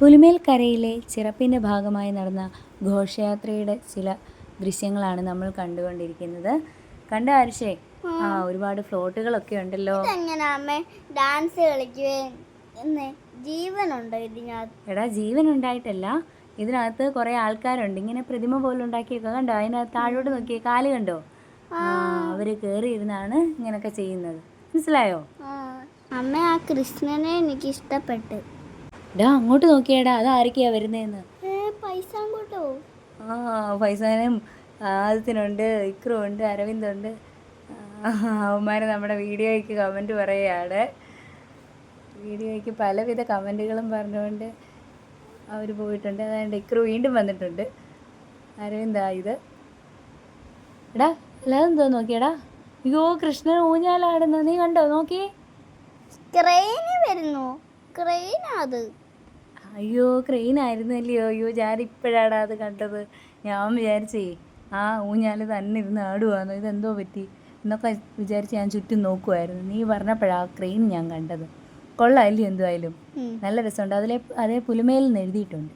പുലിമേൽക്കരയിലെ ചിറപ്പിന്റെ ഭാഗമായി നടന്ന ഘോഷയാത്രയുടെ ചില ദൃശ്യങ്ങളാണ് നമ്മൾ കണ്ടുകൊണ്ടിരിക്കുന്നത്. കണ്ട ആരിഷേ ആ ഒരുപാട് ഫ്ലോട്ടുകളൊക്കെ ഉണ്ടല്ലോ. എങ്ങനെ അമ്മ? ഡാൻസ് കളിക്കുകയും ജീവനുണ്ടോ ഇതിനകത്ത്? എടാ ജീവൻ ഉണ്ടായിട്ടല്ല ഇതിനകത്ത് കുറെ ആൾക്കാരുണ്ട്. ഇങ്ങനെ പ്രതിമ പോലെ ഉണ്ടാക്കിയൊക്കെ കണ്ടോ? അതിനകത്ത് താഴോട്ട് നോക്കിയ കാൽ കണ്ടോ? ആ അവർ കേറി ഇരുന്നാണ് ഇങ്ങനൊക്കെ ചെയ്യുന്നത്. മനസ്സിലായോ? അമ്മ ആ കൃഷ്ണനെ എനിക്ക് ഇഷ്ടപ്പെട്ട് ഡാ അങ്ങോട്ട് നോക്കിയേടാ അതാരൊക്കെയാ വരുന്നതെന്ന് പൈസ അങ്ങോട്ടോ? ആ ഫൈസാനും ആദിത്യനുണ്ട് ഇക്രുണ്ട് അരവിന്ദുണ്ട്. അവന്മാർ നമ്മുടെ വീഡിയോയ്ക്ക് കമന്റ് പറയുകയാണ്. വീഡിയോയ്ക്ക് പലവിധ കമന്റുകളും പറഞ്ഞുകൊണ്ട് അവർ പോയിട്ടുണ്ട്. അതായത് ഇക്രു വീണ്ടും വന്നിട്ടുണ്ട്. അരവിന്ദാ ഇത്. എടാ അല്ലാതെ എന്തോ നോക്കിയടാ. അയ്യോ കൃഷ്ണൻ ഊഞ്ഞാലാടുന്നു. നീ കണ്ടോ? നോക്കി. വരുന്നു. ക്രെയിനാ അത്? അയ്യോ ക്രെയിൻ ആയിരുന്നല്ലയോ അയ്യോ ഞാൻ ഇപ്പോഴാടാ അത് കണ്ടത്. ഞാൻ വിചാരിച്ചേ ആ ഊഞ്ഞാൽ തന്നെ ഇരുന്ന് ആടുവാന്നോ? ഇതെന്തോ പറ്റി? എന്നൊക്കെ വിചാരിച്ച് ഞാൻ ചുറ്റും നോക്കുമായിരുന്നു നീ പറഞ്ഞപ്പോഴാ ആ ക്രെയിൻ ഞാൻ കണ്ടത്. കൊള്ളാമല്ലോ എന്തുമായാലും നല്ല രസമുണ്ട്. അതിലെ അതേ പുലിമേലിൽ നിന്ന് എഴുതിയിട്ടുണ്ട്.